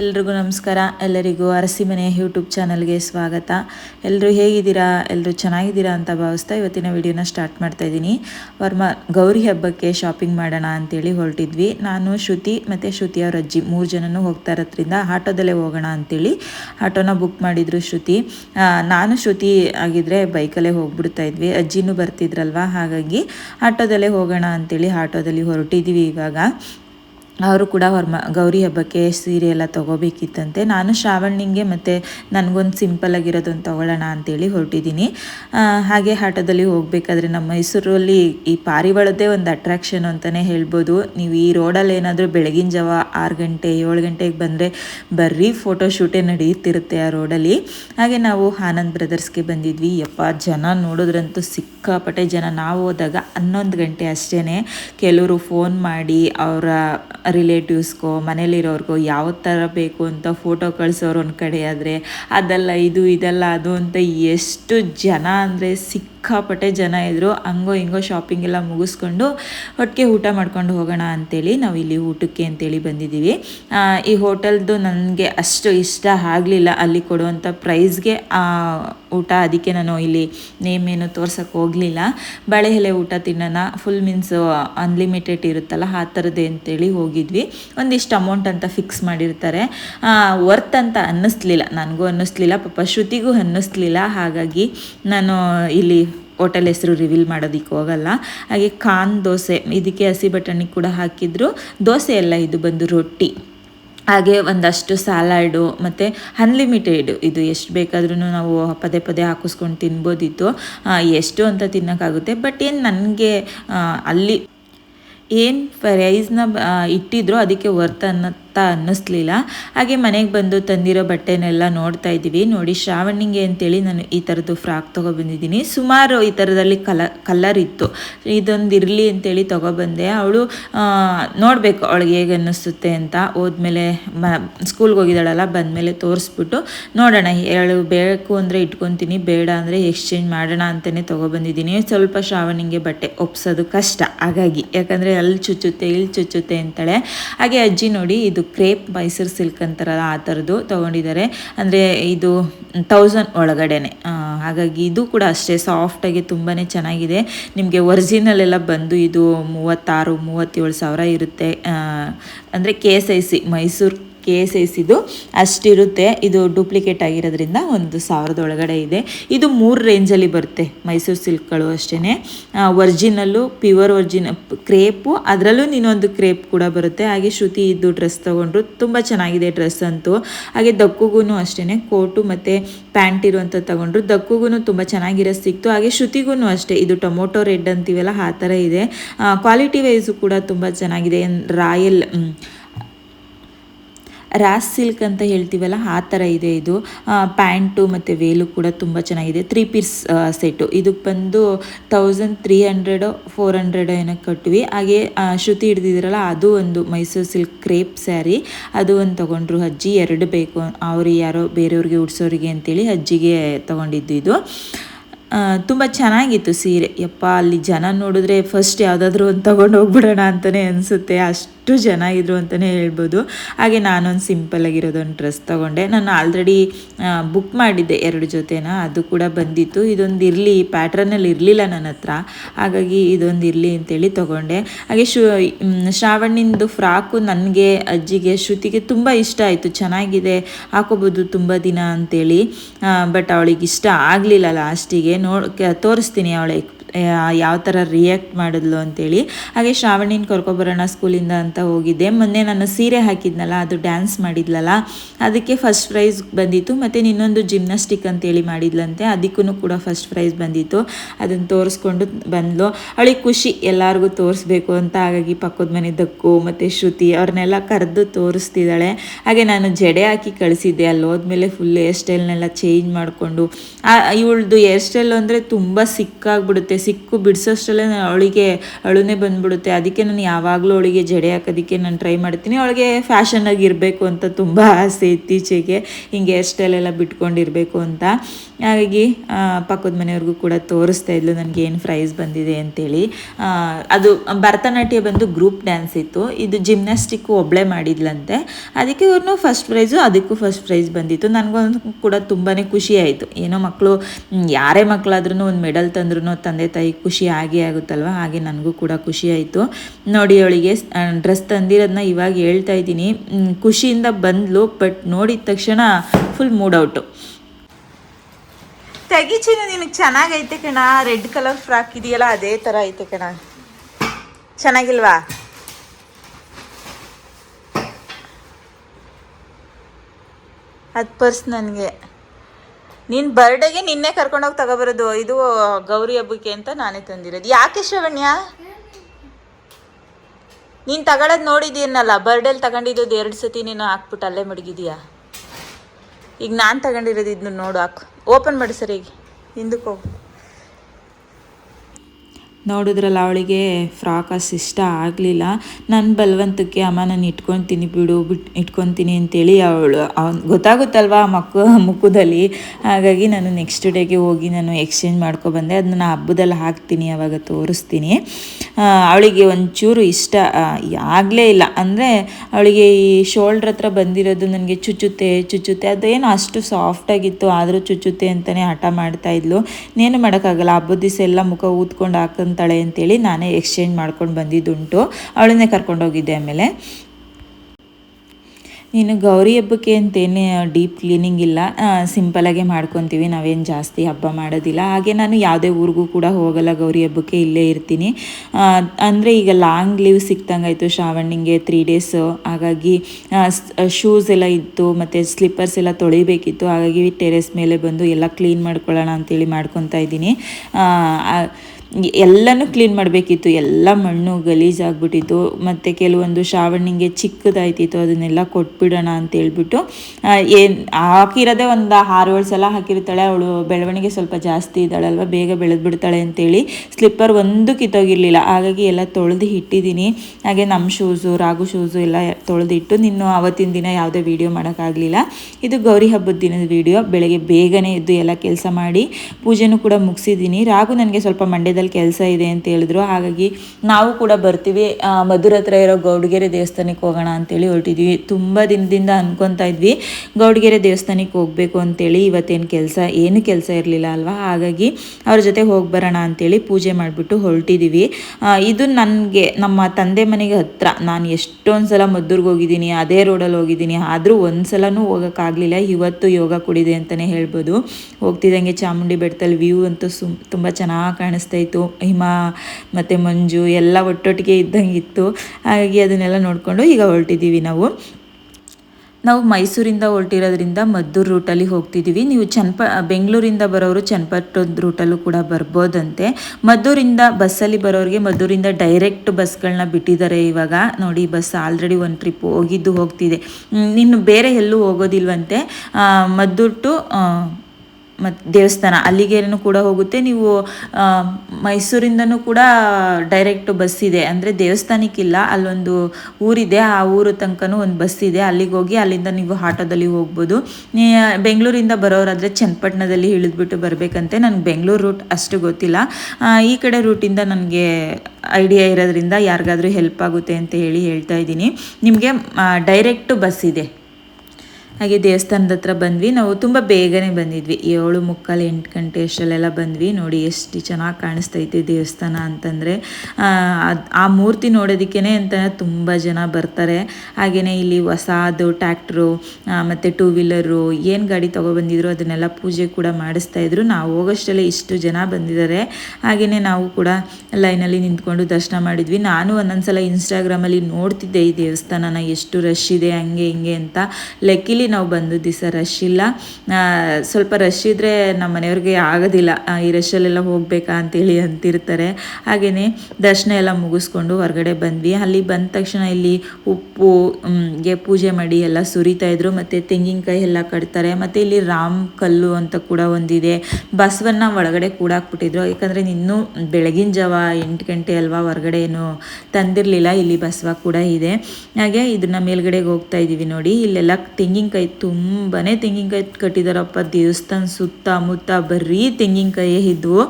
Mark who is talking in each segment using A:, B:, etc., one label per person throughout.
A: ಎಲ್ರಿಗೂ ನಮಸ್ಕಾರ. ಎಲ್ಲರಿಗೂ ಅರಸಿಮನೆ ಯೂಟ್ಯೂಬ್ ಚಾನಲ್ಗೆ ಸ್ವಾಗತ. ಎಲ್ಲರೂ ಹೇಗಿದ್ದೀರಾ? ಎಲ್ಲರೂ ಚೆನ್ನಾಗಿದ್ದೀರಾ ಅಂತ ಭಾವಿಸ್ತಾ ಇವತ್ತಿನ ವಿಡಿಯೋನ ಸ್ಟಾರ್ಟ್ ಮಾಡ್ತಾ ಇದ್ದೀನಿ. ವರ್ಮ, ಗೌರಿ ಹಬ್ಬಕ್ಕೆ ಶಾಪಿಂಗ್ ಮಾಡೋಣ ಅಂತೇಳಿ ಹೊರಟಿದ್ವಿ. ನಾನು, ಶ್ರುತಿ ಮತ್ತು ಶ್ರುತಿ ಅವ್ರ ಅಜ್ಜಿ ಮೂರು ಜನನೂ ಹೋಗ್ತಾ ಇರೋದ್ರಿಂದ ಆಟೋದಲ್ಲೇ ಹೋಗೋಣ ಅಂತೇಳಿ ಆಟೋನ ಬುಕ್ ಮಾಡಿದ್ರು ಶ್ರುತಿ. ನಾನು, ಶ್ರುತಿ ಆಗಿದ್ದರೆ ಬೈಕಲ್ಲೇ ಹೋಗ್ಬಿಡ್ತಾ ಇದ್ವಿ. ಅಜ್ಜಿನೂ ಬರ್ತಿದ್ರಲ್ವ? ಹಾಗಾಗಿ ಆಟೋದಲ್ಲೇ ಹೋಗೋಣ ಅಂತೇಳಿ ಆಟೋದಲ್ಲಿ ಹೊರಟಿದ್ದೀವಿ ಇವಾಗ. ಅವರು ಕೂಡ ಹೊರ್ಮ ಗೌರಿ ಹಬ್ಬಕ್ಕೆ ಸೀರೆ ಎಲ್ಲ ತೊಗೋಬೇಕಿತ್ತಂತೆ. ನಾನು ಶ್ರಾವಣಿಗೆ ಮತ್ತು ನನಗೊಂದು ಸಿಂಪಲ್ ಆಗಿರೋದೊಂದು ತೊಗೊಳ್ಳೋಣ ಅಂತೇಳಿ ಹೊರಟಿದ್ದೀನಿ. ಹಾಗೆ ಆಟೋದಲ್ಲಿ ಹೋಗಬೇಕಾದ್ರೆ ನಮ್ಮ ಮೈಸೂರಲ್ಲಿ ಈ ಪಾರಿವಾಳದ್ದೇ ಒಂದು ಅಟ್ರಾಕ್ಷನ್ ಅಂತಲೇ ಹೇಳ್ಬೋದು. ನೀವು ಈ ರೋಡಲ್ಲಿ ಏನಾದರೂ ಬೆಳಗಿನ ಜಾವ ಆರು ಗಂಟೆ, ಏಳು ಗಂಟೆಗೆ ಬಂದರೆ ಬರ್ರೀ ಫೋಟೋ ಶೂಟೇ ನಡೆಯುತ್ತಿರುತ್ತೆ ಆ ರೋಡಲ್ಲಿ ಹಾಗೆ ನಾವು ಆನಂದ್ ಬ್ರದರ್ಸ್ಗೆ ಬಂದಿದ್ವಿ. ಯಪ್ಪ, ಜನ ನೋಡಿದ್ರಂತೂ ಸಿಕ್ಕಾಪಟ್ಟೆ ಜನ. ನಾವು ಹೋದಾಗ ಹನ್ನೊಂದು ಗಂಟೆ ಅಷ್ಟೇ ಕೆಲವರು ಫೋನ್ ಮಾಡಿ ಅವರ ರಿಲೇಟಿವ್ಸ್ಗೋ ಮನೇಲಿರೋರಿಗೋ ಯಾವ ಥರ ಬೇಕು ಅಂತ ಫೋಟೋ ಕಳಿಸೋರು ಒಂದು ಕಡೆ ಆದರೆ, ಅದಲ್ಲ ಇದು, ಇದಲ್ಲ, ಅದು ಅಂತ ಎಷ್ಟು ಜನ ಅಂದರೆ ಸಿಕ್ಕಾಪಟ್ಟೆ ಜನ ಇದ್ದರು ಹಂಗೋ ಹಿಂಗೋ ಶಾಪಿಂಗ್ ಎಲ್ಲ ಮುಗಿಸ್ಕೊಂಡು ಒಟ್ಟಿಗೆ ಊಟ ಮಾಡ್ಕೊಂಡು ಹೋಗೋಣ ಅಂತೇಳಿ ನಾವು ಇಲ್ಲಿ ಊಟಕ್ಕೆ ಅಂತೇಳಿ ಬಂದಿದ್ದೀವಿ. ಆ, ಈ ಹೋಟೆಲ್ದು ನನಗೆ ಅಷ್ಟು ಇಷ್ಟ ಆಗಲಿಲ್ಲ. ಅಲ್ಲಿ ಕೊಡುವಂಥ ಪ್ರೈಸ್ಗೆ ಊಟ ಅದಕ್ಕೆ ನಾನು ಇಲ್ಲಿ ನೇಮ್ ಏನು ತೋರ್ಸಕ್ಕೆ ಹೋಗಲಿಲ್ಲ. ಬಳೆ ಎಲೆ ಊಟ ತಿನ್ನೋಣ. ಫುಲ್ ಮೀನ್ಸ್ ಅನ್ಲಿಮಿಟೆಡ್ ಇರುತ್ತಲ್ಲ ಆ ಥರದ್ದೇ ಅಂತೇಳಿ ಹೋಗಿದ್ವಿ. ಒಂದಿಷ್ಟು ಅಮೌಂಟ್ ಅಂತ ಫಿಕ್ಸ್ ಮಾಡಿರ್ತಾರೆ. ವರ್ತ್ ಅಂತ ಅನ್ನಿಸ್ಲಿಲ್ಲ. ನನಗೂ ಅನ್ನಿಸ್ಲಿಲ್ಲ. ಪಾಪ ಶ್ರುತಿಗೂ ಅನ್ನಿಸ್ಲಿಲ್ಲ. ಹಾಗಾಗಿ ನಾನು ಇಲ್ಲಿ ಹೋಟೆಲ್ ಹೆಸರು ರಿವೀಲ್ ಮಾಡೋದಕ್ಕೆ ಹೋಗಲ್ಲ. ಹಾಗೆ ಖಾನ್ ದೋಸೆ, ಇದಕ್ಕೆ ಹಸಿ ಬಟಾಣಿ ಕೂಡ ಹಾಕಿದ್ರು. ದೋಸೆ ಎಲ್ಲ ಇದು ಬಂದು ರೊಟ್ಟಿ. ಹಾಗೆ ಒಂದಷ್ಟು ಸ್ಯಾಲಾಡು ಮತ್ತು ಅನ್ಲಿಮಿಟೆಡ್ ಇದು ಎಷ್ಟು ಬೇಕಾದ್ರೂ ನಾವು ಪದೇ ಪದೇ ಹಾಕಿಸ್ಕೊಂಡು ತಿನ್ಬೋದಿತ್ತು. ಎಷ್ಟು ಅಂತ ತಿನ್ನೋಕ್ಕಾಗುತ್ತೆ. ಬಟ್ ಏನು ನನಗೆ ಅಲ್ಲಿ ಏನು ಪ್ರೈಸ್ನ ಇಟ್ಟಿದ್ರು ಅದಕ್ಕೆ ವರ್ತ್ ಅನ್ನತ್ತ ಅನ್ನಿಸ್ಲಿಲ್ಲ. ಹಾಗೆ ಮನೆಗೆ ಬಂದು ತಂದಿರೋ ಬಟ್ಟೆನೆಲ್ಲ ನೋಡ್ತಾ ಇದ್ದೀವಿ. ನೋಡಿ ಶ್ರಾವಣಿಗೆ ಅಂತೇಳಿ ನಾನು ಈ ಥರದ್ದು ಫ್ರಾಕ್ ತೊಗೊಬಂದಿದ್ದೀನಿ. ಸುಮಾರು ಈ ಥರದಲ್ಲಿ ಕಲ ಕಲರ್ ಇತ್ತು. ಇದೊಂದು ಇರಲಿ ಅಂತೇಳಿ ತೊಗೊಬಂದೆ. ಅವಳು ನೋಡಬೇಕು ಅವಳಿಗೆ ಹೇಗೆ ಅನ್ನಿಸುತ್ತೆ ಅಂತ. ಹೋದ್ಮೇಲೆ ಮ ಸ್ಕೂಲ್ಗೆ ಹೋಗಿದ್ದಾಳಲ್ಲ, ಬಂದಮೇಲೆ ತೋರಿಸ್ಬಿಟ್ಟು ನೋಡೋಣ. ಹೇಳು, ಬೇಕು ಅಂದರೆ ಇಟ್ಕೊತೀನಿ, ಬೇಡ ಅಂದರೆ ಎಕ್ಸ್ಚೇಂಜ್ ಮಾಡೋಣ ಅಂತಲೇ ತೊಗೊಬಂದಿದ್ದೀನಿ. ಸ್ವಲ್ಪ ಶ್ರಾವಣಿಗೆ ಬಟ್ಟೆ ಒಪ್ಸೋದು ಕಷ್ಟ. ಹಾಗಾಗಿ. ಯಾಕಂದರೆ ಅಲ್ಲಿ ಚುಚ್ಚುತ್ತೆ, ಇಲ್ಲಿ ಚುಚ್ಚುತ್ತೆ ಅಂತಾಳೆ. ಹಾಗೆ ಅಜ್ಜಿ ನೋಡಿ ಇದು ಕ್ರೇಪ್ ಮೈಸೂರು ಸಿಲ್ಕ್ ಅಂತಾರಲ್ಲ ಆ ಥರದ್ದು ತೊಗೊಂಡಿದ್ದಾರೆ. ಅಂದರೆ ಇದು ತೌಸಂಡ್ ಒಳಗಡೆನೆ. ಹಾಗಾಗಿ ಇದು ಕೂಡ ಅಷ್ಟೇ ಸಾಫ್ಟಾಗಿ ತುಂಬಾ ಚೆನ್ನಾಗಿದೆ. ನಿಮಗೆ ಒರಿಜಿನಲ್ ಎಲ್ಲ ಬಂದು ಇದು ಮೂವತ್ತಾರು, ಮೂವತ್ತೇಳು ಸಾವಿರ ಇರುತ್ತೆ. ಅಂದರೆ K S I C Mysuru K S I ಸಿದು ಅಷ್ಟಿರುತ್ತೆ. ಇದು ಡೂಪ್ಲಿಕೇಟ್ ಆಗಿರೋದ್ರಿಂದ ಒಂದು ಸಾವಿರದ ಒಳಗಡೆ ಇದೆ. ಇದು ಮೂರು ರೇಂಜಲ್ಲಿ ಬರುತ್ತೆ ಮೈಸೂರು ಸಿಲ್ಕ್ಗಳು ಅಷ್ಟೇ ಒರ್ಜಿನಲ್ಲು ಪ್ಯೂರ್ ಒರ್ಜಿನ ಕ್ರೇಪು, ಅದರಲ್ಲೂ ನೀನೊಂದು ಕ್ರೇಪ್ ಕೂಡ ಬರುತ್ತೆ. ಹಾಗೆ ಶ್ರುತಿ ಇದ್ದು ಡ್ರೆಸ್ ತೊಗೊಂಡ್ರು ತುಂಬ ಚೆನ್ನಾಗಿದೆ ಡ್ರೆಸ್ ಅಂತೂ. ಹಾಗೆ ದಕ್ಕುಗೂ ಅಷ್ಟೇ ಕೋಟು ಮತ್ತು ಪ್ಯಾಂಟ್ ಇರುವಂಥ ತೊಗೊಂಡ್ರು ದಕ್ಕುಗೂ ತುಂಬ ಚೆನ್ನಾಗಿರೋ ಸಿಕ್ತು. ಹಾಗೆ ಶ್ರುತಿಗೂ ಅಷ್ಟೇ, ಇದು ಟೊಮೊಟೊ ರೆಡ್ ಅಂತೀವಲ್ಲ, ಆ ಥರ ಇದೆ. ಕ್ವಾಲಿಟಿ ವೈಸು ಕೂಡ ತುಂಬ ಚೆನ್ನಾಗಿದೆ. ರಾಯಲ್ ರಾಸ್ ಸಿಲ್ಕ್ ಅಂತ ಹೇಳ್ತೀವಲ್ಲ, ಆ ಥರ ಇದೆ ಇದು. ಪ್ಯಾಂಟು ಮತ್ತು ವೇಲು ಕೂಡ ತುಂಬ ಚೆನ್ನಾಗಿದೆ. ತ್ರೀ ಪೀಸ್ ಸೆಟ್ಟು ಇದಕ್ಕೆ ಬಂದು ತೌಸಂಡ್ ತ್ರೀ ಹಂಡ್ರೆಡೋ ಫೋರ್ ಹಂಡ್ರೆಡು ಏನೋ ಕಟ್ಟಿವಿ ಹಾಗೆ ಶ್ರುತಿ ಹಿಡ್ದಿದ್ರಲ್ಲ, ಅದು ಒಂದು ಮೈಸೂರು ಸಿಲ್ಕ್ ಕ್ರೇಪ್ ಸ್ಯಾರಿ ಅದು ಒಂದು ತೊಗೊಂಡ್ರು ಅಜ್ಜಿ. ಎರಡು ಬೇಕು. ಅವ್ರು ಯಾರೋ ಬೇರೆಯವ್ರಿಗೆ ಉಡ್ಸೋರಿಗೆ ಅಂತೇಳಿ ಅಜ್ಜಿಗೆ ತೊಗೊಂಡಿದ್ದು ಇದು. ತುಂಬ ಚೆನ್ನಾಗಿತ್ತು ಸೀರೆ. ಯಪ್ಪ, ಅಲ್ಲಿ ಜನ ನೋಡಿದ್ರೆ ಫಸ್ಟ್ ಯಾವುದಾದ್ರೂ ಒಂದು ತೊಗೊಂಡು ಹೋಗ್ಬಿಡೋಣ ಅಂತಲೇ ಅನಿಸುತ್ತೆ. ಅಷ್ಟು ಜನ ಇದ್ರು ಅಂತಲೇ ಹೇಳ್ಬೋದು. ಹಾಗೆ ನಾನೊಂದು ಸಿಂಪಲ್ ಆಗಿರೋದೊಂದು ಡ್ರೆಸ್ ತೊಗೊಂಡೆ. ನಾನು ಆಲ್ರೆಡಿ ಬುಕ್ ಮಾಡಿದ್ದೆ ಎರಡು ಜೊತೆನ. ಅದು ಕೂಡ ಬಂದಿತ್ತು. ಇದೊಂದು ಇರಲಿ ಪ್ಯಾಟ್ರನಲ್ಲಿ ಇರಲಿಲ್ಲ ನನ್ನ ಹತ್ರ. ಹಾಗಾಗಿ ಇದೊಂದು ಇರಲಿ ಅಂತೇಳಿ ತೊಗೊಂಡೆ. ಹಾಗೆ ಶು ಶ್ರಾವಣಿಂದು ಫ್ರಾಕು ನನಗೆ, ಅಜ್ಜಿಗೆ, ಶ್ರುತಿಗೆ ತುಂಬ ಇಷ್ಟ ಆಯಿತು. ಚೆನ್ನಾಗಿದೆ. ಹಾಕೋಬೋದು ತುಂಬ ದಿನ ಅಂತೇಳಿ. ಬಟ್ ಅವಳಿಗೆ ಇಷ್ಟ ಆಗಲಿಲ್ಲ ಲಾಸ್ಟಿಗೆ ನೋಡ್ ತೋರಿಸ್ತೀನಿ ಅವಳಿಗೆ ಯಾವ ಥರ ರಿಯಾಕ್ಟ್ ಮಾಡಿದ್ಲು ಅಂತೇಳಿ. ಹಾಗೆ ಶ್ರಾವಣಿನ ಕರ್ಕೊಬರೋಣ ಸ್ಕೂಲಿಂದ ಅಂತ ಹೋಗಿದ್ದೆ. ಮೊನ್ನೆ ನಾನು ಸೀರೆ ಹಾಕಿದ್ನಲ್ಲ, ಅದು ಡ್ಯಾನ್ಸ್ ಮಾಡಿದ್ಲಲ್ಲ, ಅದಕ್ಕೆ ಫಸ್ಟ್ ಪ್ರೈಸ್ ಬಂದಿತ್ತು. ಮತ್ತು ಇನ್ನೊಂದು ಜಿಮ್ನಾಸ್ಟಿಕ್ ಅಂತೇಳಿ ಮಾಡಿದ್ಲಂತೆ, ಅದಕ್ಕೂ ಕೂಡ ಫಸ್ಟ್ ಪ್ರೈಸ್ ಬಂದಿತ್ತು. ಅದನ್ನು ತೋರಿಸ್ಕೊಂಡು ಬಂದ್ಲು. ಅವಳಿಗೆ ಖುಷಿ, ಎಲ್ಲರಿಗೂ ತೋರಿಸ್ಬೇಕು ಅಂತ. ಹಾಗಾಗಿ ಪಕ್ಕದ ಮನೆ ದಕ್ಕು, ಮತ್ತು ಶ್ರುತಿ ಅವ್ರನ್ನೆಲ್ಲ ಕರೆದು ತೋರಿಸ್ತಿದ್ದಾಳೆ. ಹಾಗೆ ನಾನು ಜಡೆ ಹಾಕಿ ಕಳಿಸಿದ್ದೆ. ಅಲ್ಲಿ ಹೋದ್ಮೇಲೆ ಫುಲ್ ಹೇರ್ ಸ್ಟೈಲ್ನೆಲ್ಲ ಚೇಂಜ್ ಮಾಡಿಕೊಂಡು ಇವಳದು ಹೇರ್ ಸ್ಟೈಲ್ ಅಂದರೆ ತುಂಬ ಸಿಕ್ಕಾಗ್ಬಿಡುತ್ತೆ ಸಿಕ್ಕು ಬಿಡಿಸೋಷ್ಟರಲ್ಲೇ ಅವಳಿಗೆ ಅಳುನೇ ಬಂದ್ಬಿಡುತ್ತೆ. ಅದಕ್ಕೆ ನಾನು ಯಾವಾಗಲೂ ಅವಳಿಗೆ ಜಡೆ ಹಾಕೋದಕ್ಕೆ ನಾನು ಟ್ರೈ ಮಾಡ್ತೀನಿ. ಅವಳಿಗೆ ಫ್ಯಾಷನಾಗಿ ಇರಬೇಕು ಅಂತ ತುಂಬ ಆಸೆ ಇತ್ತೀಚೆಗೆ. ಹಿಂಗೆ ಹೇರ್ ಸ್ಟೈಲೆಲ್ಲ ಬಿಟ್ಕೊಂಡಿರಬೇಕು ಅಂತ. ಹಾಗಾಗಿ ಪಕ್ಕದ ಮನೆಯವ್ರಿಗೂ ಕೂಡ ತೋರಿಸ್ತಾ ಇದ್ಲು, ನನಗೆ ಏನು ಪ್ರೈಸ್ ಬಂದಿದೆ ಅಂತೇಳಿ. ಅದು ಭರತನಾಟ್ಯ ಬಂದು ಗ್ರೂಪ್ ಡ್ಯಾನ್ಸ್ ಇತ್ತು. ಇದು ಜಿಮ್ನಾಸ್ಟಿಕ್ಕು ಒಬ್ಬಳೇ ಮಾಡಿದ್ಲಂತೆ. ಅದಕ್ಕೆ ಇವ್ರನ್ನು ಫಸ್ಟ್ ಪ್ರೈಸು ಅದಕ್ಕೂ ಫಸ್ಟ್ ಪ್ರೈಸ್ ಬಂದಿತ್ತು. ನನಗೊಂದು ಕೂಡ ತುಂಬಾ ಖುಷಿ ಆಯಿತು. ಏನೋ ಮಕ್ಕಳು ಯಾರೇ ಮಕ್ಕಳಾದ್ರೂ ಒಂದು ಮೆಡಲ್ ತಂದ್ರೂ ತಂದೆ ತಾಯಿ ಖುಷಿ ಆಗೇ ಆಗುತ್ತಲ್ವ? ಹಾಗೆ ನನಗೂ ಕೂಡ ಖುಷಿ ಆಯಿತು. ನೋಡಿ ಅವಳಿಗೆ ಡ್ರೆಸ್ ತಂದಿರೋದನ್ನ ಇವಾಗ ಹೇಳ್ತಾ ಇದ್ದೀನಿ. ಖುಷಿಯಿಂದ ಬಂದ್ಲು ಬಟ್ ನೋಡಿದ ತಕ್ಷಣ ಫುಲ್ ಮೂಡ್ ಔಟು ತೆಗಿಚಿನ ನಿನಗೆ ಚೆನ್ನಾಗೈತೆ ಕಣ. ರೆಡ್ ಕಲರ್ ಫ್ರಾಕ್ ಇದೆಯಲ್ಲ, ಅದೇ ಥರ ಐತೆ ಕಣ. ಚೆನ್ನಾಗಿಲ್ವಾ? ಅದು ಪರ್ಸ್ ನನಗೆ. ನಿನ್ನ ಬರ್ಡೇಗೆ ನಿನ್ನೆ ಕರ್ಕೊಂಡೋಗಿ ತಗೊಬರೋದು, ಇದು ಗೌರಿ ಹಬ್ಬಕ್ಕೆ ಅಂತ ನಾನೇ ತಂದಿರೋದು. ಯಾಕೆ ಶ್ರವಣ್ಯ ನೀನು ತಗೊಳ್ಳೋದು ನೋಡಿದ್ದೀನಲ್ಲ ಬರ್ಡೇಲಿ ತಗೊಂಡಿದ್ದು ಎರಡು ಸತಿ ನೀನು ಹಾಕ್ಬಿಟ್ಟು ಅಲ್ಲೇ ಮಡಗಿದೀಯಾ ಈಗ ನಾನು ತಗೊಂಡಿರೋದು ಇದನ್ನ ನೋಡು, ಹಾಕು ಓಪನ್ ಮಾಡಿ ಸರ್, ಈಗ ಹಿಂದಕ್ಕೆ ಹೋಗು. ನೋಡಿದ್ರಲ್ಲ ಅವಳಿಗೆ ಫ್ರಾಕ್ ಅಷ್ಟು ಇಷ್ಟ ಆಗಲಿಲ್ಲ. ನನ್ನ ಬಲವಂತಕ್ಕೆ ಅಮ್ಮ ನಾನು ಇಟ್ಕೊತೀನಿ ಬಿಡು ಬಿಟ್ಟು ಇಟ್ಕೊತೀನಿ ಅಂತೇಳಿ ಅವಳು, ಅವ್ನು ಗೊತ್ತಾಗುತ್ತಲ್ವಾ ಮಕ್ಕ ಮುಖದಲ್ಲಿ? ಹಾಗಾಗಿ ನಾನು ನೆಕ್ಸ್ಟ್ ಡೇಗೆ ಹೋಗಿ ನಾನು ಎಕ್ಸ್ಚೇಂಜ್ ಮಾಡ್ಕೊಬಂದೆ ಅದನ್ನ ನಾನು ಹಬ್ಬದಲ್ಲಿ ಹಾಕ್ತೀನಿ, ಅವಾಗ ತೋರಿಸ್ತೀನಿ. ಅವಳಿಗೆ ಒಂಚೂರು ಇಷ್ಟ ಆಗಲೇ ಇಲ್ಲ. ಅಂದರೆ ಅವಳಿಗೆ ಈ ಶೋಲ್ಡ್ರ್ ಹತ್ರ ಬಂದಿರೋದು ನನಗೆ ಚುಚ್ಚುತ್ತೆ ಚುಚ್ಚುತ್ತೆ. ಅದೇನು ಅಷ್ಟು ಸಾಫ್ಟಾಗಿತ್ತು ಆದರೂ ಚುಚ್ಚುತ್ತೆ ಅಂತಲೇ ಹಠ ಮಾಡ್ತಾಯಿದ್ಲು ಇನ್ನೇನು ಮಾಡೋಕ್ಕಾಗಲ್ಲ, ಹಬ್ಬದ ದಿವಸ ಎಲ್ಲ ಮುಖ ಊದ್ಕೊಂಡು ಹಾಕೊಂತಾಳೆ ಅಂತೇಳಿ ನಾನೇ ಎಕ್ಸ್ಚೇಂಜ್ ಮಾಡ್ಕೊಂಡು ಬಂದಿದ್ದುಂಟು. ಅವಳನ್ನೇ ಕರ್ಕೊಂಡೋಗಿದ್ದೆ ಆಮೇಲೆ. ನೀನು ಗೌರಿ ಹಬ್ಬಕ್ಕೆ ಅಂತೇನು ಡೀಪ್ ಕ್ಲೀನಿಂಗ್ ಇಲ್ಲ ಸಿಂಪಲಾಗೆ ಮಾಡ್ಕೊತೀವಿ, ನಾವೇನು ಜಾಸ್ತಿ ಹಬ್ಬ ಮಾಡೋದಿಲ್ಲ. ಹಾಗೆ ನಾನು ಯಾವುದೇ ಊರಿಗೂ ಕೂಡ ಹೋಗಲ್ಲ, ಗೌರಿ ಹಬ್ಬಕ್ಕೆ ಇಲ್ಲೇ ಇರ್ತೀನಿ. ಅಂದರೆ ಈಗ ಲಾಂಗ್ ಲೀವ್ ಸಿಕ್ತಂಗಾಯಿತು ಶ್ರಾವಣಿಗೆ ತ್ರೀ ಡೇಸು ಹಾಗಾಗಿ ಶೂಸ್ ಎಲ್ಲ ಇತ್ತು, ಮತ್ತು ಸ್ಲಿಪ್ಪರ್ಸ್ ಎಲ್ಲ ತೊಳಿಬೇಕಿತ್ತು. ಹಾಗಾಗಿ ಟೆರೆಸ್ ಮೇಲೆ ಬಂದು ಎಲ್ಲ ಕ್ಲೀನ್ ಮಾಡ್ಕೊಳ್ಳೋಣ ಅಂತೇಳಿ ಮಾಡ್ಕೊತಾ ಇದ್ದೀನಿ. ಎಲ್ಲನೂ ಕ್ಲೀನ್ ಮಾಡಬೇಕಿತ್ತು. ಎಲ್ಲ ಮಣ್ಣು ಗಲೀಜಾಗ್ಬಿಟ್ಟಿತ್ತು. ಮತ್ತು ಕೆಲವೊಂದು ಶ್ರಾವಣಿಗೆ ಚಿಕ್ಕದಾಯ್ತಿತ್ತು. ಅದನ್ನೆಲ್ಲ ಕೊಟ್ಬಿಡೋಣ ಅಂತ ಹೇಳ್ಬಿಟ್ಟು ಏನು ಹಾಕಿರೋದೇ ಒಂದು ಆರು ಏಳು ಸಲ ಹಾಕಿರ್ತಾಳೆ. ಅವಳು ಬೆಳವಣಿಗೆ ಸ್ವಲ್ಪ ಜಾಸ್ತಿ ಇದ್ದಾಳಲ್ವ, ಬೇಗ ಬೆಳೆದು ಬಿಡ್ತಾಳೆ ಅಂತೇಳಿ ಸ್ಲಿಪ್ಪರ್ ಒಂದು ಕಿತ್ತೋಗಿರಲಿಲ್ಲ. ಹಾಗಾಗಿ ಎಲ್ಲ ತೊಳೆದು ಇಟ್ಟಿದ್ದೀನಿ. ಹಾಗೆ ನಮ್ಮ ಶೂಸು ರಾಗು ಶೂಸು ಎಲ್ಲ ತೊಳೆದಿಟ್ಟು ನಿನ್ನ ಆವತ್ತಿನ ದಿನ ಯಾವುದೇ ವೀಡಿಯೋ ಮಾಡೋಕ್ಕಾಗಲಿಲ್ಲ. ಇದು ಗೌರಿ ಹಬ್ಬದ ದಿನದ ವೀಡಿಯೋ ಬೆಳಗ್ಗೆ ಬೇಗನೆ ಎದ್ದು ಎಲ್ಲ ಕೆಲಸ ಮಾಡಿ ಪೂಜೆನೂ ಕೂಡ ಮುಗಿಸಿದ್ದೀನಿ. ರಾಗು ನನಗೆ ಸ್ವಲ್ಪ ಮಂಡ್ಯದಲ್ಲಿ ಕೆಲಸ ಇದೆ ಅಂತ ಹೇಳಿದ್ರು. ಹಾಗಾಗಿ ನಾವು ಕೂಡ ಬರ್ತೀವಿ. ಮಧುರ ಹತ್ರ ಇರೋ ಗೌಡಗೆರೆ ದೇವಸ್ಥಾನಕ್ಕೆ ಹೋಗೋಣ ಅಂತೇಳಿ ಹೊರಟಿದ್ವಿ. ತುಂಬ ದಿನದಿಂದ ಅನ್ಕೊತಾ ಇದ್ವಿ. ಗೌಡಗೆರೆ ದೇವಸ್ಥಾನಕ್ಕೆ ಹೋಗಬೇಕು ಅಂತೇಳಿ ಇವತ್ತೇನು ಕೆಲಸ, ಏನು ಕೆಲಸ ಇರಲಿಲ್ಲ ಅಲ್ವಾ? ಹಾಗಾಗಿ ಅವ್ರ ಜೊತೆ ಹೋಗಿ ಬರೋಣ ಅಂತೇಳಿ ಪೂಜೆ ಮಾಡಿಬಿಟ್ಟು ಹೊರಟಿದ್ದೀವಿ ಇದು ನನಗೆ, ನಮ್ಮ ತಂದೆ ಮನೆಗೆ ಹತ್ರ. ನಾನು ಎಷ್ಟೊಂದು ಸಲ ಮದ್ದೂರ್ಗೆ ಹೋಗಿದ್ದೀನಿ, ಅದೇ ರೋಡಲ್ಲಿ ಹೋಗಿದ್ದೀನಿ. ಆದರೂ ಒಂದು ಸಲನೂ ಹೋಗೋಕ್ಕಾಗಲಿಲ್ಲ. ಇವತ್ತು ಯೋಗ ಕುಡಿದೆ ಅಂತಲೇ ಹೇಳ್ಬೋದು. ಹೋಗ್ತಿದ್ದಂಗೆ ಚಾಮುಂಡಿ ಬೆಟ್ಟದಲ್ಲಿ ವ್ಯೂ ಅಂತೂ ಸುಮ್, ತುಂಬ ಚೆನ್ನಾಗಿ ಕಾಣಿಸ್ತಾ ಇತ್ತು ಹಿಮ ಮತ್ತು ಮಂಜು ಎಲ್ಲ ಒಟ್ಟೊಟ್ಟಿಗೆ ಇದ್ದಂಗಿತ್ತು. ಹಾಗಾಗಿ ಅದನ್ನೆಲ್ಲ ನೋಡಿಕೊಂಡು ಈಗ ಹೊರಟಿದ್ದೀವಿ ನಾವು. ನಾವು ಮೈಸೂರಿಂದ ಹೊರಟಿರೋದ್ರಿಂದ ಮದ್ದೂರು ರೂಟಲ್ಲಿ ಹೋಗ್ತಿದ್ದೀವಿ. ನೀವು ಚನ್ಪ ಬೆಂಗಳೂರಿಂದ ಬರೋರು ಚನ್ನಪಟ್ಟಣದ ರೂಟಲ್ಲೂ ಕೂಡ ಬರ್ಬೋದಂತೆ. ಮದ್ದೂರಿಂದ ಬಸ್ಸಲ್ಲಿ ಬರೋರಿಗೆ ಮದ್ದೂರಿಂದ ಡೈರೆಕ್ಟ್ ಬಸ್ಗಳನ್ನ ಬಿಟ್ಟಿದ್ದಾರೆ ಇವಾಗ. ನೋಡಿ ಬಸ್ ಆಲ್ರೆಡಿ ಒಂದು ಟ್ರಿಪ್ ಹೋಗಿದ್ದು ಹೋಗ್ತಿದೆ. ಇನ್ನು ಬೇರೆ ಎಲ್ಲೂ ಹೋಗೋದಿಲ್ವಂತೆ. ಮದ್ದೂರು ಟು ಮತ್ತು ದೇವಸ್ಥಾನ, ಅಲ್ಲಿಗೇನು ಕೂಡ ಹೋಗುತ್ತೆ. ನೀವು ಮೈಸೂರಿಂದನೂ ಕೂಡ ಡೈರೆಕ್ಟ್ ಬಸ್ ಇದೆ. ಅಂದರೆ ದೇವಸ್ಥಾನಕ್ಕಿಲ್ಲ, ಅಲ್ಲೊಂದು ಊರಿದೆ. ಆ ಊರು ತನಕನೂ ಒಂದು ಬಸ್ ಇದೆ. ಅಲ್ಲಿಗೆ ಹೋಗಿ ಅಲ್ಲಿಂದ ನೀವು ಆಟೋದಲ್ಲಿ ಹೋಗ್ಬೋದು. ಬೆಂಗಳೂರಿಂದ ಬರೋರಾದರೆ ಚನ್ನಪಟ್ಟಣದಲ್ಲಿ ಇಳಿದ್ಬಿಟ್ಟು ಬರಬೇಕಂತೆ. ನನಗೆ ಬೆಂಗಳೂರು ರೂಟ್ ಅಷ್ಟು ಗೊತ್ತಿಲ್ಲ. ಈ ಕಡೆ ರೂಟಿಂದ ನನಗೆ ಐಡಿಯಾ ಇರೋದ್ರಿಂದ ಯಾರಿಗಾದರೂ ಹೆಲ್ಪ್ ಆಗುತ್ತೆ ಅಂತ ಹೇಳಿ ಹೇಳ್ತಾ ಇದ್ದೀನಿ. ನಿಮಗೆ ಡೈರೆಕ್ಟ್ ಬಸ್ ಇದೆ. ಹಾಗೆ ದೇವಸ್ಥಾನದ ಹತ್ರ ಬಂದ್ವಿ. ನಾವು ತುಂಬ ಬೇಗನೆ ಬಂದಿದ್ವಿ. ಏಳು ಮುಕ್ಕಾಲು ಎಂಟು ಗಂಟೆ ಅಷ್ಟರಲ್ಲೆಲ್ಲ ಬಂದ್ವಿ. ನೋಡಿ ಎಷ್ಟು ಚೆನ್ನಾಗಿ ಕಾಣಿಸ್ತೈತೆ ದೇವಸ್ಥಾನ ಅಂತಂದರೆ. ಆ ಮೂರ್ತಿ ನೋಡೋದಕ್ಕೇ ಅಂತ ತುಂಬ ಜನ ಬರ್ತಾರೆ. ಹಾಗೆಯೇ ಇಲ್ಲಿ ಹೊಸದು ಟ್ಯಾಕ್ಟ್ರು ಮತ್ತು ಟೂ ವೀಲರು ಏನು ಗಾಡಿ ತೊಗೊಬಂದಿದ್ರು ಅದನ್ನೆಲ್ಲ ಪೂಜೆ ಕೂಡ ಮಾಡಿಸ್ತಾ ಇದ್ರು. ನಾವು ಹೋಗೋಷ್ಟರಲ್ಲೇ ಇಷ್ಟು ಜನ ಬಂದಿದ್ದಾರೆ. ಹಾಗೆಯೇ ನಾವು ಕೂಡ ಲೈನಲ್ಲಿ ನಿಂತ್ಕೊಂಡು ದರ್ಶನ ಮಾಡಿದ್ವಿ. ನಾನು ಒಂದೊಂದು ಸಲ ಇನ್ಸ್ಟಾಗ್ರಾಮಲ್ಲಿ ನೋಡ್ತಿದ್ದೆ ಈ ದೇವಸ್ಥಾನನ ಎಷ್ಟು ರಶ್ ಇದೆ, ಹಂಗೆ ಹಿಂಗೆ ಅಂತ. ಲೆಕ್ಕಿಲಿ ನಾವು ಬಂದು ದಿವಸ ರಶ್ ಇಲ್ಲ. ಸ್ವಲ್ಪ ರಶ್ ಇದ್ದರೆ ನಮ್ಮ ಮನೆಯವ್ರಿಗೆ ಆಗೋದಿಲ್ಲ. ಈ ರಶಲ್ಲೆಲ್ಲ ಹೋಗಬೇಕಾ ಅಂತೇಳಿ ಅಂತಿರ್ತಾರೆ. ಹಾಗೆಯೇ ದರ್ಶನ ಎಲ್ಲ ಮುಗಿಸ್ಕೊಂಡು ಹೊರಗಡೆ ಬಂದ್ವಿ. ಅಲ್ಲಿ ಬಂದ ತಕ್ಷಣ ಇಲ್ಲಿ ಉಪ್ಪು ಗೆ ಪೂಜೆ ಮಾಡಿ ಎಲ್ಲ ಸುರಿತಾ ಇದ್ರು. ಮತ್ತು ತೆಂಗಿನಕಾಯಿ ಎಲ್ಲ ಕಟ್ತಾರೆ. ಮತ್ತು ಇಲ್ಲಿ ರಾಮ್ ಕಲ್ಲು ಅಂತ ಕೂಡ ಒಂದಿದೆ. ಬಸವನ್ನ ಒಳಗಡೆ ಕೂಡ ಹಾಕ್ಬಿಟ್ಟಿದ್ರು. ಯಾಕಂದರೆ ಇನ್ನೂ ಬೆಳಗಿನ ಜಾವ ಎಂಟು ಗಂಟೆ ಅಲ್ವಾ ಹೊರಗಡೆ ಏನು ತಂದಿರಲಿಲ್ಲ. ಇಲ್ಲಿ ಬಸವ ಕೂಡ ಇದೆ. ಹಾಗೆ ಇದನ್ನ ಮೇಲ್ಗಡೆಗೆ ಹೋಗ್ತಾ ಇದ್ದೀವಿ ನೋಡಿ. ಇಲ್ಲೆಲ್ಲ ತೆಂಗಿನಕಾಯಿ ತುಂಬಾ ತೆಂಗಿನಕಾಯಿ ಕಟ್ಟಿದಾರಪ್ಪ. ದೇವಸ್ಥಾನ ಸುತ್ತಮುತ್ತ ಬರೀ ತೆಂಗಿನಕಾಯಿ ಇದ್ವು.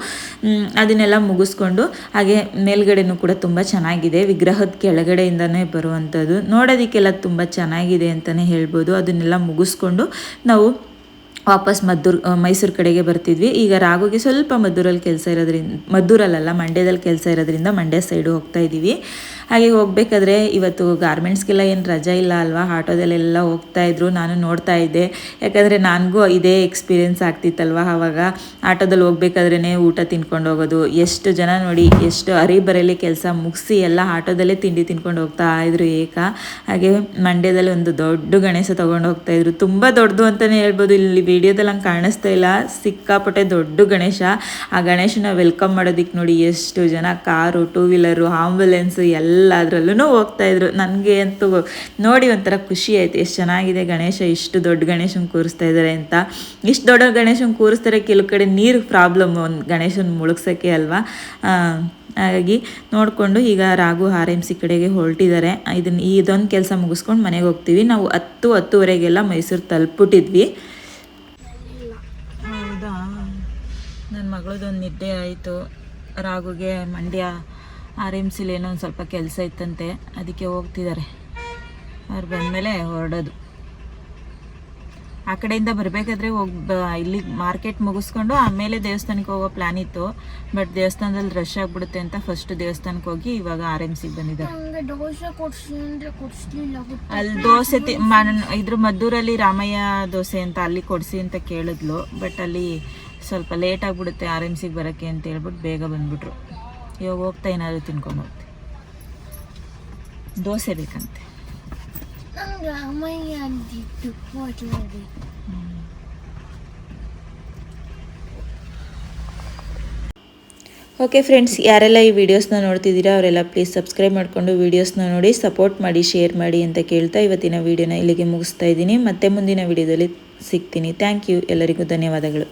A: ಅದನ್ನೆಲ್ಲ ಮುಗಿಸ್ಕೊಂಡು ಹಾಗೆ ಮೇಲ್ಗಡೆನೂ ಕೂಡ ತುಂಬ ಚೆನ್ನಾಗಿದೆ. ವಿಗ್ರಹದ ಕೆಳಗಡೆಯಿಂದನೇ ಬರುವಂಥದ್ದು. ನೋಡೋದಕ್ಕೆಲ್ಲ ತುಂಬ ಚೆನ್ನಾಗಿದೆ ಅಂತಲೇ ಹೇಳ್ಬೋದು. ಅದನ್ನೆಲ್ಲ ಮುಗಿಸ್ಕೊಂಡು ನಾವು ವಾಪಸ್ ಮದ್ದೂರು ಮೈಸೂರು ಕಡೆಗೆ ಬರ್ತಿದ್ವಿ. ಈಗ ರಾಘುಗೆ ಸ್ವಲ್ಪ ಮದ್ದೂರಲ್ಲಿ ಕೆಲಸ ಇರೋದ್ರಿಂದ ಮದ್ದೂರಲ್ಲ ಮಂಡ್ಯದಲ್ಲಿ ಕೆಲಸ ಇರೋದ್ರಿಂದ ಮಂಡ್ಯ ಸೈಡು ಹೋಗ್ತಾ ಇದ್ದೀವಿ ಹಾಗೆ ಹೋಗಬೇಕಾದ್ರೆ ಇವತ್ತು ಗಾರ್ಮೆಂಟ್ಸ್ಗೆಲ್ಲ ಏನು ರಜಾ ಇಲ್ಲ ಅಲ್ವಾ? ಆಟೋದಲ್ಲೆಲ್ಲ ಹೋಗ್ತಾ ಇದ್ರು, ನಾನು ನೋಡ್ತಾ ಇದ್ದೆ. ಯಾಕಂದರೆ ನನಗೂ ಇದೇ ಎಕ್ಸ್ಪೀರಿಯೆನ್ಸ್ ಆಗ್ತಿತ್ತಲ್ವ ಆವಾಗ ಆಟೋದಲ್ಲಿ ಹೋಗ್ಬೇಕಾದ್ರೇ ಊಟ ತಿನ್ಕೊಂಡು ಹೋಗೋದು. ಎಷ್ಟು ಜನ ನೋಡಿ, ಎಷ್ಟು ಹರಿಬರಲ್ಲಿ ಕೆಲಸ ಮುಗಿಸಿ ಎಲ್ಲ ಆಟೋದಲ್ಲೇ ತಿಂಡಿ ತಿನ್ಕೊಂಡು ಹೋಗ್ತಾ ಇದ್ರು ಏಕ. ಹಾಗೆ ಮಂಡ್ಯದಲ್ಲಿ ಒಂದು ದೊಡ್ಡ ಗಣೇಶ ತೊಗೊಂಡು ಹೋಗ್ತಾ ಇದ್ರು. ತುಂಬ ದೊಡ್ಡದು ಅಂತಲೇ ಹೇಳ್ಬೋದು. ಇಲ್ಲಿ ವಿಡಿಯೋದಲ್ಲಿ ಹಂಗೆ ಕಾಣಿಸ್ತಾ ಇಲ್ಲ. ಸಿಕ್ಕಾಪಟ್ಟೆ ದೊಡ್ಡ ಗಣೇಶ. ಆ ಗಣೇಶನ ವೆಲ್ಕಮ್ ಮಾಡೋದಕ್ಕೆ ನೋಡಿ ಎಷ್ಟು ಜನ ಕಾರು ಟೂ ವೀಲರು ಆಂಬುಲೆನ್ಸು ಎಲ್ಲದರಲ್ಲೂ ಹೋಗ್ತಾ ಇದ್ರು. ನನಗೆ ಅಂತೂ ನೋಡಿ ಒಂಥರ ಖುಷಿ ಆಯಿತು. ಎಷ್ಟು ಚೆನ್ನಾಗಿದೆ ಗಣೇಶ, ಇಷ್ಟು ದೊಡ್ಡ ಗಣೇಶನ ಕೂರಿಸ್ತಾ ಇದ್ದಾರೆ ಅಂತ. ಇಷ್ಟು ದೊಡ್ಡ ಗಣೇಶನ ಕೂರಿಸ್ತಾರೆ, ಕೆಲವು ಕಡೆ ನೀರು ಪ್ರಾಬ್ಲಮ್ ಒಂದು ಗಣೇಶನ ಮುಳುಗ್ಸೋಕ್ಕೆ ಅಲ್ವಾ? ಹಾಗಾಗಿ ನೋಡಿಕೊಂಡು ಈಗ ರಾಘು ಆರ್ ಎಂ ಸಿ ಕಡೆಗೆ ಹೊರಟಿದ್ದಾರೆ. ಇದನ್ನು ಇದೊಂದು ಕೆಲಸ ಮುಗಿಸ್ಕೊಂಡು ಮನೆಗೆ ಹೋಗ್ತೀವಿ. ನಾವು ಹತ್ತು, ಹತ್ತುವರೆಗೆಲ್ಲ ಮೈಸೂರು ತಲುಪಿಬಿಟ್ಟಿದ್ವಿ. ಹೌದಾ? ನನ್ನ ಮಗಳದೊಂದು ನಿದ್ದೆ ಆಯಿತು. ರಾಘುಗೆ ಮಂಡ್ಯ ಆರ್ ಎಂ ಸಿಲಿ ಏನೋ ಒಂದು ಸ್ವಲ್ಪ ಕೆಲಸ ಇತ್ತಂತೆ ಅದಕ್ಕೆ ಹೋಗ್ತಿದ್ದಾರೆ. ಅವ್ರು ಬಂದಮೇಲೆ ಹೊರಡೋದು. ಆ ಕಡೆಯಿಂದ ಬರಬೇಕಾದ್ರೆ ಹೋಗಿ ಇಲ್ಲಿ ಮಾರ್ಕೆಟ್ ಮುಗಿಸ್ಕೊಂಡು ಆಮೇಲೆ ದೇವಸ್ಥಾನಕ್ಕೆ ಹೋಗೋ ಪ್ಲ್ಯಾನ್ ಇತ್ತು. ಬಟ್ ದೇವಸ್ಥಾನದಲ್ಲಿ ರಶ್ ಆಗಿಬಿಡುತ್ತೆ ಅಂತ ಫಸ್ಟ್ ದೇವಸ್ಥಾನಕ್ಕೆ ಹೋಗಿ ಇವಾಗ ಆರ್ ಎಂ ಸಿಗೆ ಬಂದಿದ್ದಾರೆ. ಅಲ್ಲಿ ದೋಸೆ ಇದ್ರ ಮದ್ದೂರಲ್ಲಿ ರಾಮಯ್ಯ ದೋಸೆ ಅಂತ ಅಲ್ಲಿ ಕೊಡಿಸಿ ಅಂತ ಕೇಳಿದ್ಲು. ಬಟ್ ಅಲ್ಲಿ ಸ್ವಲ್ಪ ಲೇಟ್ ಆಗಿಬಿಡುತ್ತೆ ಆರ್ ಎಂ ಸಿಗೆ ಬರೋಕ್ಕೆ ಅಂತ ಹೇಳ್ಬಿಟ್ಟು ಬೇಗ ಬಂದ್ಬಿಟ್ರು. ಇವಾಗ ಹೋಗ್ತಾ ಏನಾದರೂ ತಿನ್ಕೊಂಡು ಹೋಗ್ತೀವಿ ದೋಸೆ ಬೇಕಂತೆ. ಓಕೆ ಫ್ರೆಂಡ್ಸ್ ಯಾರೆಲ್ಲ ಈ ವಿಡಿಯೋಸ್ನ ನೋಡ್ತಿದ್ದೀರಾ ಅವರೆಲ್ಲ ಪ್ಲೀಸ್ ಸಬ್ಸ್ಕ್ರೈಬ್ ಮಾಡಿಕೊಂಡು ವಿಡಿಯೋಸ್ನ ನೋಡಿ ಸಪೋರ್ಟ್ ಮಾಡಿ ಶೇರ್ ಮಾಡಿ ಅಂತ ಕೇಳ್ತಾ ಇವತ್ತಿನ ವಿಡಿಯೋನ ಇಲ್ಲಿಗೆ ಮುಗಿಸ್ತಾ ಇದ್ದೀನಿ. ಮತ್ತೆ ಮುಂದಿನ ವಿಡಿಯೋದಲ್ಲಿ ಸಿಗ್ತೀನಿ. ಥ್ಯಾಂಕ್ ಯು ಎಲ್ಲರಿಗೂ ಧನ್ಯವಾದಗಳು.